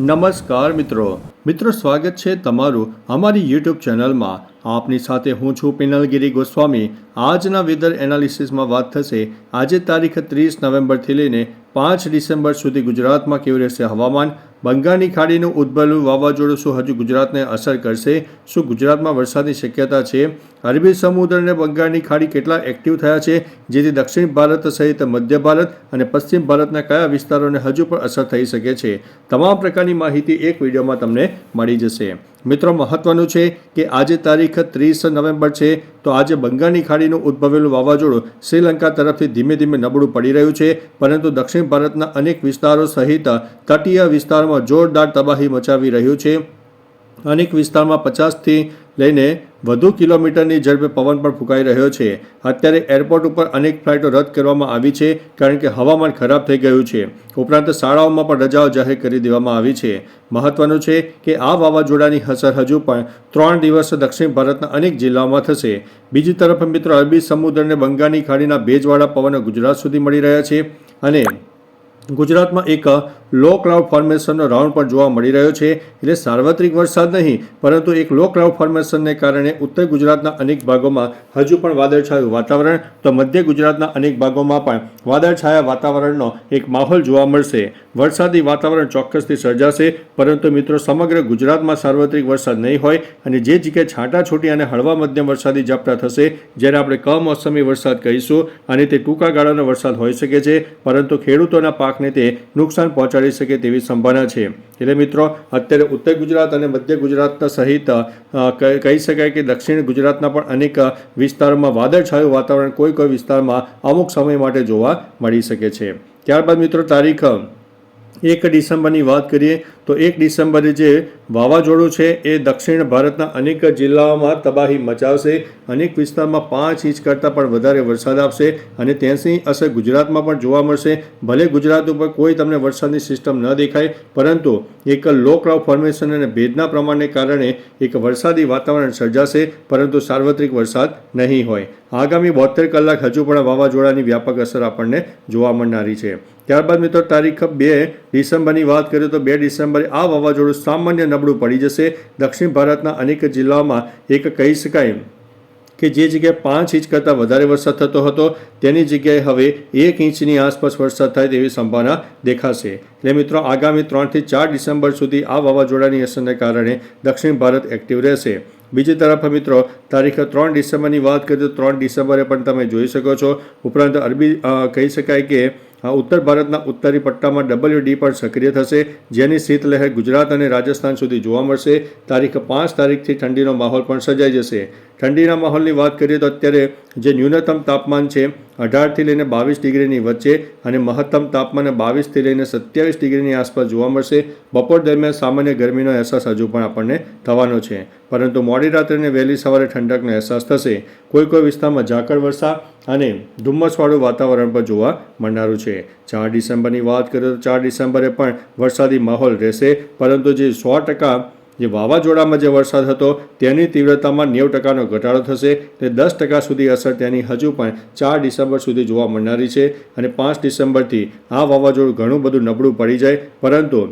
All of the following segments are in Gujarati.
નમસ્કાર મિત્રો. મિત્રો, સ્વાગત છે તમારું અમારી યુટ્યુબ ચેનલમાં. આપની સાથે હું છું પિનલગીરી ગોસ્વામી. આજના વેધર એનાલિસિસમાં વાત થશે. આજે તારીખ ત્રીસ નવેમ્બરથી લઈને પાંચ ડિસેમ્બર સુધી ગુજરાતમાં કેવું રહેશે હવામાન? બંગાળની ખાડીનું ઉદ્ભવેલું વાવાઝોડું શું હજુ ગુજરાતને અસર કરશે? શું ગુજરાતમાં વરસાદની શક્યતા છે? અરબી સમુદ્ર અને બંગાળની ખાડી કેટલા એક્ટિવ થયા છે, જેથી દક્ષિણ ભારત સહિત મધ્ય ભારત અને પશ્ચિમ ભારતના કયા વિસ્તારોને હજુ પણ અસર થઈ શકે છે, તમામ પ્રકારની માહિતી એક વિડીયોમાં તમને મળી જશે. મિત્રો, મહત્વનું છે કે આજે તારીખ ત્રીસ નવેમ્બર છે, તો આજે બંગાળની ખાડીનું ઉદ્ભવેલું વાવાઝોડું શ્રીલંકા તરફથી ધીમે ધીમે નબળું પડી રહ્યું છે, પરંતુ દક્ષિણ ભારતના અનેક વિસ્તારો સહિત તટીય વિસ્તારમાં જોરદાર તબાહી મચાવી રહ્યું છે. અનેક વિસ્તારમાં પચાસથી લઈને વધુ કિલોમીટરની ઝડપે પવન પણ ફૂંકાઈ રહ્યો છે. અત્યારે એરપોર્ટ ઉપર અનેક ફ્લાઇટો રદ કરવામાં આવી છે, કારણ કે હવામાન ખરાબ થઈ ગયું છે. ઉપરાંત શાળાઓમાં પણ રજાઓ જાહેર કરી દેવામાં આવી છે. મહત્વનું છે કે આ વાવાઝોડાની અસર હજુ પણ ત્રણ દિવસ દક્ષિણ ભારતના અનેક જિલ્લાઓમાં થશે. બીજી તરફ મિત્રો, અરબી સમુદ્ર અને બંગાળની ખાડીના ભેજવાળા પવનો ગુજરાત સુધી મળી રહ્યા છે અને ગુજરાતમાં એક લો ક્લાઉડ ફોર્મેશનનો રાઉન્ડ પણ જોવા મળી રહ્યો છે. એટલે સાર્વત્રિક વરસાદ નહીં, પરંતુ એક લો ક્લાઉડ ફોર્મેશનને કારણે ઉત્તર ગુજરાતના અનેક ભાગોમાં હજુ પણ વાદળછાયું વાતાવરણ, તો મધ્ય ગુજરાતના અનેક ભાગોમાં પણ વાદળછાયા વાતાવરણનો એક માહોલ જોવા મળશે. વરસાદી વાતાવરણ ચોક્કસથી સર્જાશે, પરંતુ મિત્રો, સમગ્ર ગુજરાતમાં સાર્વત્રિક વરસાદ નહીં હોય અને જે જગ્યાએ છાંટાછૂટી અને હળવા મધ્યમ વરસાદી ઝાપટા થશે, જ્યારે આપણે કમોસમી વરસાદ કહીશું, અને તે ટૂંકા ગાળાનો વરસાદ હોઈ શકે છે, પરંતુ ખેડૂતોના પાકને તે નુકસાન પહોંચાડી શકે તેવી સંભાવના છે. એટલે મિત્રો, અત્યારે ઉત્તર ગુજરાત અને મધ્ય ગુજરાતના સહિત કહી શકાય કે દક્ષિણ ગુજરાતના પણ અનેક વિસ્તારોમાં વાદળછાયું વાતાવરણ કોઈ કોઈ વિસ્તારમાં અમુક સમય માટે જોવા મળી શકે છે. ત્યારબાદ મિત્રો તારીખ એક ડિસેમ્બરની વાત કરીએ તો એક ડિસેમ્બરે જે વાવાઝોડું છે એ દક્ષિણ ભારતના અનેક જિલ્લાઓમાં તબાહી મચાવશે. અનેક વિસ્તારમાં પાંચ ઇંચ કરતાં પણ વધારે વરસાદ આપશે અને તેની અસર ગુજરાતમાં પણ જોવા મળશે. ભલે ગુજરાત ઉપર કોઈ તમને વરસાદની સિસ્ટમ ન દેખાય, પરંતુ એક લો ક્લાઉડ ફોર્મેશન અને ભેજના પ્રમાણને કારણે એક વરસાદી વાતાવરણ સર્જાશે, પરંતુ સાર્વત્રિક વરસાદ નહીં હોય. આગામી બોતેર કલાક હજુ પણ વાવાઝોડાની વ્યાપક અસર આપણને જોવા મળનારી છે. ત્યારબાદ મિત્રો, તારીખ બે ડિસેમ્બરની વાત કરીએ તો બે ડિસેમ્બરે આ વાવાઝોડું સામાન્ય નબળું પડી જશે. દક્ષિણ ભારતના અનેક જિલ્લાઓમાં એક કહી શકાય કે જે જગ્યાએ પાંચ ઇંચ કરતાં વધારે વરસાદ થતો હતો, તેની જગ્યાએ હવે એક ઇંચની આસપાસ વરસાદ થાય તેવી સંભાવના દેખાશે. એટલે મિત્રો, આગામી ત્રણથી ચાર ડિસેમ્બર સુધી આ વાવાઝોડાની અસરને કારણે દક્ષિણ ભારત એક્ટિવ રહેશે. બીજી તરફ મિત્રો, તારીખ ત્રણ ડિસેમ્બરની વાત કરીએ તો ત્રણ ડિસેમ્બરે પણ તમે જોઈ શકો છો. ઉપરાંત અરબી કહી શકાય કે ઉત્તર ભારતના ઉત્તરી પટ્ટામાં ડબલ્યુ ડી પણ સક્રિય થશે, જેની શીતલહેર ગુજરાત અને રાજસ્થાન સુધી જોવા મળશે. તારીખ પાંચ તારીખથી ઠંડીનો માહોલ પણ સર્જાઈ જશે. ઠંડીના માહોલની વાત કરીએ તો અત્યારે જે ન્યૂનતમ તાપમાન છે, અઢારથી લઈને બાવીસ ડિગ્રીની વચ્ચે અને મહત્તમ તાપમાન બાવીસથી લઈને સત્યાવીસ ડિગ્રીની આસપાસ જોવા મળશે. બપોર દરમિયાન સામાન્ય ગરમીનો અહેસાસ હજુ પણ આપણને થવાનો છે. પરંતુ મોડી રાત્રે અને વહેલી સવારે ઠંડકનો અહેસાસ થશે. કોઈ કોઈ વિસ્તારમાં ઝાકળ વર્ષા અને ધુમ્મસવાળું વાતાવરણ પણ જોવા મળનારું છે. ચાર ડિસેમ્બરની વાત કરીએ તો ચાર ડિસેમ્બરે પણ વરસાદી માહોલ રહેશે. પરંતુ જે સો ટકા જે વાવાઝોડામાં જે વરસાદ હતો, તેની તીવ્રતામાં નેવું ટકાનો ઘટાડો થશે તે દસ ટકા સુધી અસર તેની હજુ પણ ચાર ડિસેમ્બર સુધી જોવા મળનારી છે અને પાંચ ડિસેમ્બરથી આ વાવાઝોડું ઘણું બધું નબળું પડી જાય. પરંતુ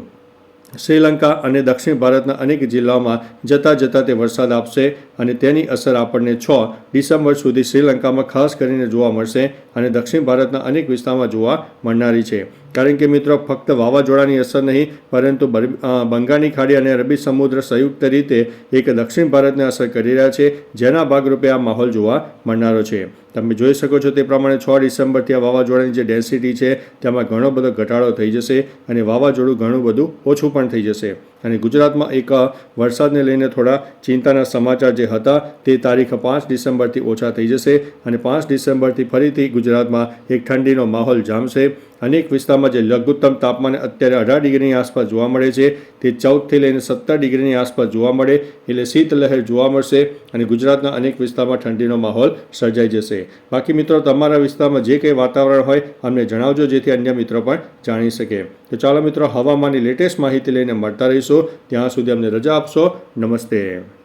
શ્રીલંકા અને દક્ષિણ ભારતના અનેક જિલ્લાઓમાં જતાં જતાં તે વરસાદ આપશે અને તેની અસર આપણને છ ડિસેમ્બર સુધી શ્રીલંકામાં ખાસ કરીને જોવા મળશે અને દક્ષિણ ભારતના અનેક વિસ્તારમાં જોવા મળનારી છે. કારણ કે મિત્રો, ફક્ત વાવાઝોડાની અસર નહીં, પરંતુ બંગાળની ખાડી અને અરબી સમુદ્ર સંયુક્ત રીતે એક દક્ષિણ ભારતને અસર કરી રહ્યા છે, જેના ભાગરૂપે આ માહોલ જોવા મળનારો છે. તમે જોઈ શકો છો તે પ્રમાણે છ ડિસેમ્બરથી આ વાવાઝોડાની જે ડેન્સિટી છે, તેમાં ઘણો બધો ઘટાડો થઈ જશે અને વાવાઝોડું ઘણું બધું ઓછું પણ થઈ જશે. અને ગુજરાતમાં એક વરસાદને લઈને થોડા ચિંતાના સમાચાર જે હતા તે તારીખ પાંચ ડિસેમ્બરથી ઓછા થઈ જશે અને પાંચ ડિસેમ્બરથી ફરીથી ગુજરાતમાં એક ઠંડીનો માહોલ જામશે. અનેક વિસ્તારમાં જે લઘુત્તમ તાપમાન અત્યારે અઢાર ડિગ્રીની આસપાસ જોવા મળે છે, તે ચૌદથી લઈને સત્તર ડિગ્રીની આસપાસ જોવા મળે એટલે શીતલહેર જોવા મળશે અને ગુજરાતના અનેક વિસ્તારમાં ઠંડીનો માહોલ સર્જાઈ જશે. બાકી મિત્રો, તમારા વિસ્તારમાં જે કંઈ વાતાવરણ હોય અમને જણાવજો, જેથી અન્ય મિત્રો પણ જાણી શકે. તો ચાલો મિત્રો, હવામાનની લેટેસ્ટ માહિતી લઈને મળતા રહીશું. ત્યાં સુધી અમને રજા આપશો. નમસ્તે.